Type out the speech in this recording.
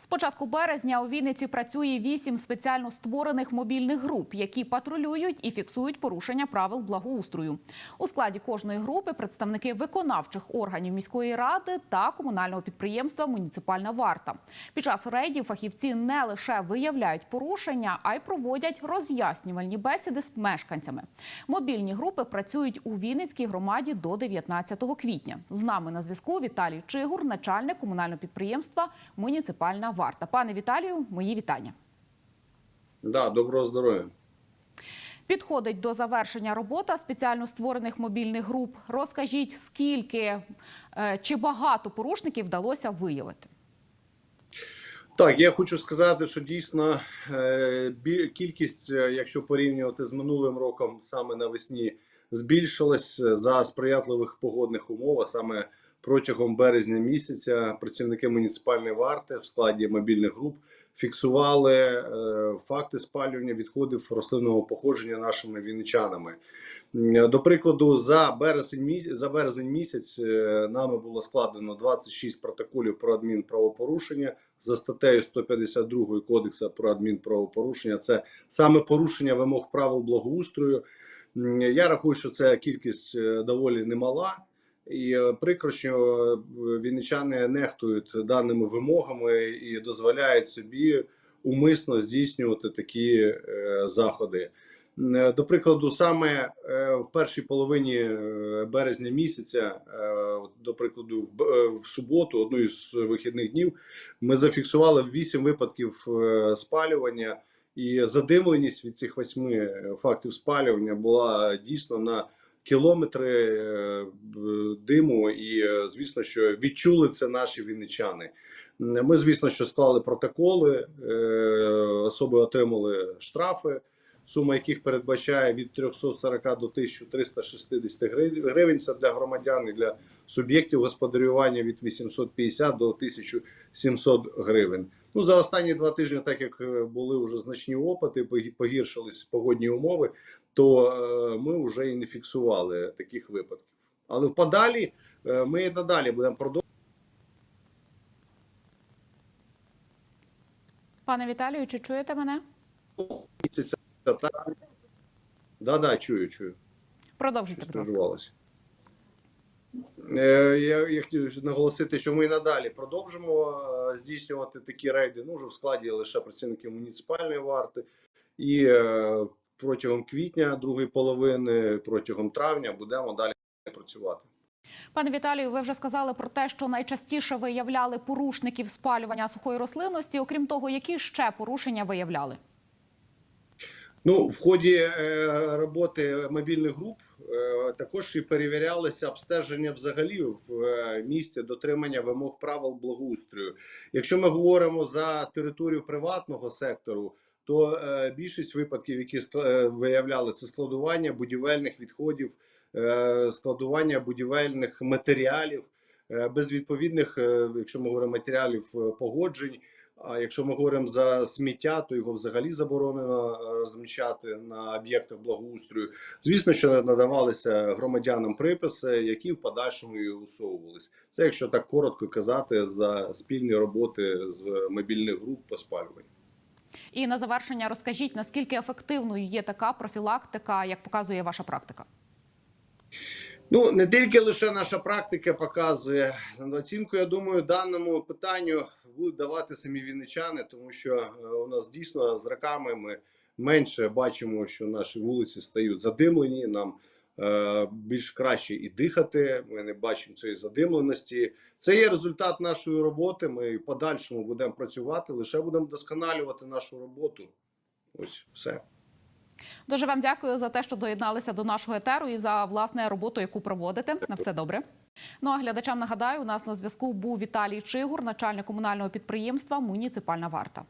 З початку березня у Вінниці працює вісім спеціально створених мобільних груп, які патрулюють і фіксують порушення правил благоустрою. У складі кожної групи представники виконавчих органів міської ради та комунального підприємства Муніципальна варта. Під час рейдів фахівці не лише виявляють порушення, а й проводять роз'яснювальні бесіди з мешканцями. Мобільні групи працюють у Вінницькій громаді до 19 квітня. З нами на зв'язку Віталій Чигур, начальник комунального підприємства Муніципальна варта. Пане Віталію, мої вітання. Да, доброго здоров'я. Підходить до завершення робота спеціально створених мобільних груп. Розкажіть, скільки е, чи багато порушників вдалося виявити? Так, я хочу сказати, що дійсно е, кількість, е, якщо порівнювати з минулим роком, саме навесні збільшилась за сприятливих погодних умов, а саме протягом березня місяця працівники муніципальної варти в складі мобільних груп фіксували е, факти спалювання відходів рослинного походження нашими вінничанами. До прикладу, за березень місяць, за березень місяць е, нами було складено 26 протоколів про адмінправопорушення за статтею 152 Кодексу про адмінправопорушення. Це саме порушення вимог правил благоустрою. Я рахую, що це кількість е, доволі немала. І е, прикро, що е, вінничани нехтують даними вимогами і дозволяють собі умисно здійснювати такі е, заходи. До прикладу, саме в першій половині березня місяця, до прикладу, в, суботу, одну із вихідних днів, ми зафіксували 8 випадків спалювання, і задимленість від цих восьми фактів спалювання була дійсно на кілометри е, диму, і е, звісно, що відчули це наші вінничани. Ми, звісно, що склали протоколи, е, особи отримали штрафи, сума яких передбачає від 340 до 1360 гривень. Це для громадян і для суб'єктів господарювання від 850 до 1700 гривень. Ну за останні два тижні, так як е, були вже значні опити, погіршились погодні умови, то е, ми вже і не фіксували таких випадків. Але в подалі е, ми і надалі будемо продовжувати. Пане Віталію, чи чуєте мене? Да, да, чую, чую. Продовжуйте, будь ласка. Е, Я, я хотів наголосити, що ми і надалі продовжимо е, здійснювати такі рейди. Ну, вже в складі лише працівників муніципальної варти. І е, протягом квітня, другої половини, протягом травня будемо далі працювати. Пане Віталію, ви вже сказали про те, що найчастіше виявляли порушників спалювання сухої рослинності. Окрім того, які ще порушення виявляли? Ну, в ході роботи мобільних груп також і перевірялося обстеження взагалі в е, місті дотримання вимог правил благоустрою. Якщо ми говоримо за територію приватного сектору, то е, більшість випадків, які е, виявляли, це складування будівельних відходів, е, складування будівельних матеріалів е, без відповідних, е, якщо ми говоримо матеріалів е, погоджень. А якщо ми говоримо за сміття, то його взагалі заборонено е, розміщати на об'єктах благоустрою. Звісно, що надавалися громадянам приписи, які в подальшому і усовувались. Це якщо так коротко казати за спільні роботи з мобільних груп по спалюванню. І на завершення розкажіть, наскільки ефективною є така профілактика, як показує ваша практика? Ну не тільки лише наша практика показує оцінку. Я думаю, даному питанню будуть давати самі вінничани, тому що е, у нас дійсно з роками ми менше бачимо, що наші вулиці стають задимлені. Нам е, більш краще і дихати. Ми не бачимо цієї задимленості. Це є результат нашої роботи. Ми в подальшому будемо працювати, лише будемо вдосконалювати нашу роботу. Ось все. Дуже вам дякую за те, що доєдналися до нашого етеру і за власне роботу, яку проводите. На все добре. Ну а глядачам нагадаю, у нас на зв'язку був Віталій Чигур, начальник комунального підприємства Муніципальна варта.